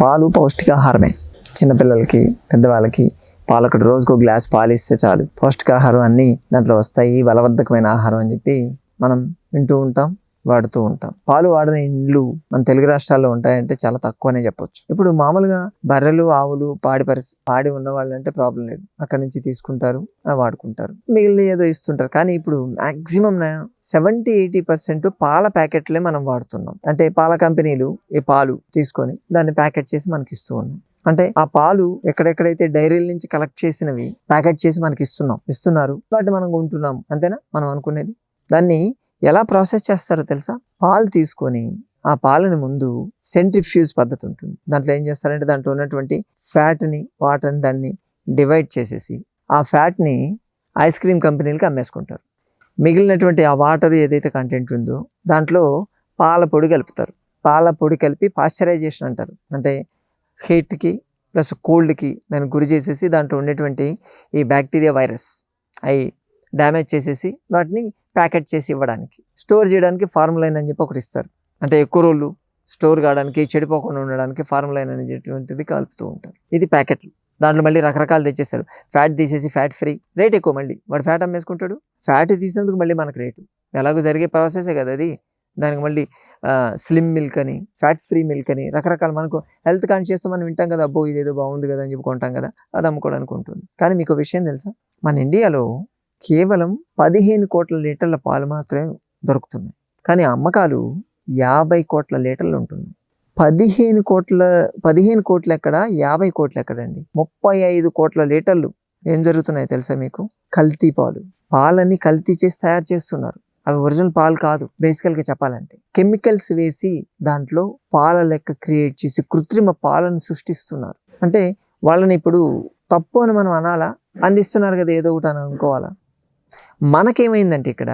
పాలు పౌష్టికాహారమే. చిన్నపిల్లలకి పెద్దవాళ్ళకి పాలు ఒకటి గ్లాస్ పాలు ఇస్తే చాలు. పౌష్టికాహారం అన్నీ దాంట్లో వస్తాయి బలవర్ధకమైన ఆహారం అని చెప్పి మనం వింటూ ఉంటాం. వాడుతూ ఉంటాం. పాలు వాడిన ఇండ్లు మన తెలుగు రాష్ట్రాల్లో ఉంటాయంటే చాలా తక్కువనే చెప్పొచ్చు. ఇప్పుడు మామూలుగా బర్రెలు ఆవులు పాడి పరిస్థితి పాడి ఉన్న వాళ్ళంటే ప్రాబ్లం లేదు. అక్కడ నుంచి తీసుకుంటారు వాడుకుంటారు. మిగిలిన ఏదో ఇస్తుంటారు. కానీ ఇప్పుడు మాక్సిమం సెవెంటీ ఎయిటీ పర్సెంట్ పాల ప్యాకెట్లే మనం వాడుతున్నాం. అంటే పాల కంపెనీలు ఈ పాలు తీసుకొని దాన్ని ప్యాకెట్ చేసి మనకి ఇస్తూ ఉన్నాయి అంటే ఆ పాలు ఎక్కడెక్కడైతే డైరీల నుంచి కలెక్ట్ చేసినవి ప్యాకెట్ చేసి మనకి ఇస్తున్నాం ఇస్తున్నారు వాటి మనం కొంటున్నాం. అంతేనా? మనం అనుకునేది? దాన్ని ఎలా ప్రాసెస్ చేస్తారో తెలుసా? పాలు తీసుకొని ఆ పాలని ముందు సెంట్రిఫ్యూజ్ పద్ధతి ఉంటుంది. దాంట్లో ఏం చేస్తారంటే దాంట్లో ఉన్నటువంటి ఫ్యాట్ని వాటర్ని దాన్ని డివైడ్ చేసేసి ఆ ఫ్యాట్ని ఐస్ క్రీమ్ కంపెనీలకి అమ్మేసుకుంటారు. మిగిలినటువంటి ఆ వాటర్ ఏదైతే కంటెంట్ ఉందో దాంట్లో పాల పొడి కలుపుతారు. పాల పొడి కలిపి పాశ్చరైజేషన్ అంటారు. అంటే హీట్కి ప్లస్ కోల్డ్కి దాన్ని గురి చేసేసి దాంట్లో ఉండేటువంటి ఈ బ్యాక్టీరియా వైరస్ అవి డ్యామేజ్ చేసేసి వాటిని ప్యాకెట్ చేసి ఇవ్వడానికి. స్టోర్ చేయడానికి ఫార్ములైన్ అని చెప్పి ఒకటి ఇస్తారు. అంటే ఎక్కువ రోజులు స్టోర్ కావడానికి చెడిపోకుండా ఉండడానికి ఫార్ములైన్ అనేటువంటిది కలుపుతూ ఉంటారు. ఇది ప్యాకెట్లు. దాంట్లో మళ్ళీ రకరకాలు తెచ్చేస్తారు. ఫ్యాట్ తీసేసి ఫ్యాట్ ఫ్రీ. రేట్ ఎక్కువ మళ్ళీ. వాడు ఫ్యాట్ అమ్మేసుకుంటాడు. ఫ్యాట్ తీసినందుకు మళ్ళీ మనకు రేటు. ఎలాగో జరిగే ప్రాసెసే కదా అది. దానికి మళ్ళీ స్లిమ్ మిల్క్ అని ఫ్యాట్ ఫ్రీ మిల్క్ అని రకరకాల మనకు హెల్త్ కాన్షియస్ మనం వింటాం కదా అబ్బో ఇదేదో బాగుంది కదా అని చెప్పుకుంటాం కదా అది అమ్ముకోవడానికి ఉంటుంది. కానీ మీకు విషయం తెలుసా? మన ఇండియాలో కేవలం పదిహేను కోట్ల లీటర్ల పాలు మాత్రమే దొరుకుతున్నాయి. కానీ అమ్మకాలు యాభై కోట్ల లీటర్లు ఉంటుంది పదిహేను కోట్ల పదిహేను కోట్లు ఎక్కడ? యాభై కోట్లు ఎక్కడండి? ముప్పై ఐదు కోట్ల లీటర్లు ఏం జరుగుతున్నాయి తెలుసా మీకు? కల్తీ పాలు. పాలని కల్తీ చేసి తయారు చేస్తున్నారు. అవి ఒరిజినల్ పాలు కాదు. బేసికల్గా చెప్పాలంటే కెమికల్స్ వేసి దాంట్లో పాల లెక్క క్రియేట్ చేసి కృత్రిమ పాలను సృష్టిస్తున్నారు. అంటే వాళ్ళని ఇప్పుడు తప్పు అని మనం అనాలా? అందిస్తున్నారు కదా ఏదో ఒకటి అని అనుకోవాలా? మనకేమైందంటే ఇక్కడ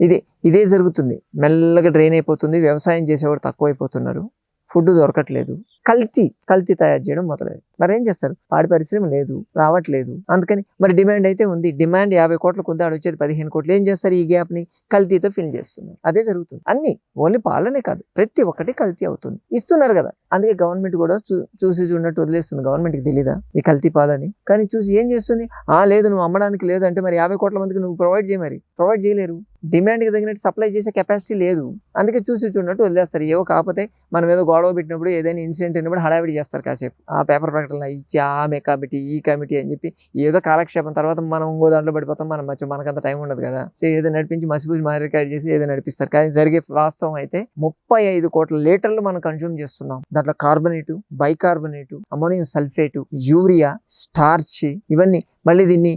ఇదే ఇదే జరుగుతుంది. మెల్లగా డ్రైన్ అయిపోతుంది. వ్యవసాయం చేసేవాడు తక్కువైపోతున్నారు. ఫుడ్ దొరకట్లేదు. కల్తీ కల్తీ తయారు చేయడం మొదలైంది. మరి ఏం చేస్తారు? పాడి పరిశ్రమ లేదు రావట్లేదు. అందుకని మరి డిమాండ్ అయితే ఉంది. డిమాండ్ యాభై కోట్లకు ఉంది ఆడ వచ్చేది పదిహేను కోట్లు. ఏం చేస్తారు ఈ గ్యాప్ని కల్తీతో ఫిల్ చేస్తున్నారు. అదే జరుగుతుంది. అన్ని ఓన్లీ పాలనే కాదు. ప్రతి ఒక్కటి కల్తీ అవుతుంది. ఇస్తున్నారు కదా. అందుకే గవర్నమెంట్ కూడా చూ- చూసి చూడనట్టు వదిలేస్తుంది. గవర్నమెంట్కి తెలీదా ఈ కల్తీ పాలని? కానీ చూసి ఏం చేస్తుంది? ఆ లేదు నువ్వు అమ్మడానికి లేదు అంటే మరి యాభై కోట్ల మందికి నువ్వు ప్రొవైడ్ చేయ మరి. ప్రొవైడ్ చేయలేరు. డిమాండ్కి తగినట్టు సప్లై చేసే కెపాసిటీ లేదు. అందుకే చూసి చూడనట్టు వదిలేస్తారు. ఏవో కాకపోతే మనం ఏదో గొడవ పెట్టినప్పుడు ఏదైనా ఇన్సిడెంట్ అయినప్పుడు హడావిడి చేస్తారు కాసేపు. ఆ పేపర్ ప్రకటన ఇచ్చి ఆమె కమిటీ ఈ కమిటీ అని చెప్పి ఏదో కాలక్షేపం తర్వాత మనం ఇంకో దాంట్లో పడిపోతాం మనం మధ్య మనకంత టైం ఉండదు కదా. సో ఏదో నడిపించి మసిపూసి మారికాయ చేసి ఏదో నడిపిస్తారు. కానీ జరిగే వాస్తవం అయితే ముప్పై ఐదు కోట్ల లీటర్లు మనం కన్జ్యూమ్ చేస్తున్నాం. దాంట్లో carbonate bicarbonate ammonium sulphate urea starch ఇవన్నీ మళ్ళీ దీన్ని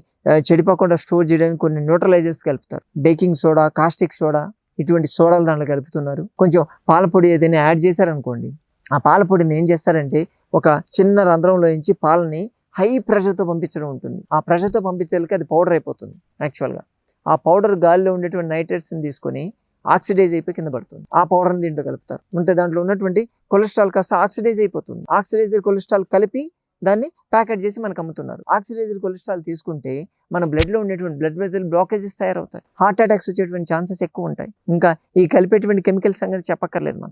చెడిపోకుండా స్టోర్ చేయడానికి కొన్ని న్యూట్రలైజర్స్ కలుపుతారు. బేకింగ్ సోడా కాస్టిక్ సోడా ఇటువంటి సోడాలు దాంట్లో కలుపుతున్నారు. కొంచెం పాల పొడి ఏదైనా యాడ్ చేశారనుకోండి ఆ పాల పొడిని ఏం చేస్తారంటే ఒక చిన్న రంధ్రంలో నుంచి పాలని హై ప్రెషర్తో పంపించడం ఉంటుంది. ఆ ప్రెషర్తో పంపించేళ్ళకి అది పౌడర్ అయిపోతుంది యాక్చువల్గా. ఆ పౌడర్ గాలిలో ఉండేటువంటి నైట్రేట్స్ని తీసుకొని ఆక్సిడైజ్ అయిపోయి కింద పడుతుంది. ఆ పౌడర్ని దీంట్లో కలుపుతారు. ఉంటే దాంట్లో ఉన్నటువంటి కొలెస్ట్రాల్ కాస్త ఆక్సిడైజ్ అయిపోతుంది. ఆక్సిడైజర్ కొలెస్ట్రాల్ కలిపి దాన్ని ప్యాకెట్ చేసి మనకు అమ్ముతున్నారు. ఆక్సిడైజర్ కొలెస్ట్రాల్ తీసుకుంటే మన బ్లడ్లో ఉండేటువంటి బ్లడ్ వెజల్ బ్లాకేజెస్ తయారవుతాయి. హార్ట్ అటాక్స్ వచ్చేటువంటి ఛాన్సెస్ ఎక్కువ ఉంటాయి. ఇంకా ఈ కలిపేటువంటి కెమికల్స్ సంగతి చెప్పక్కర్లేదు మనం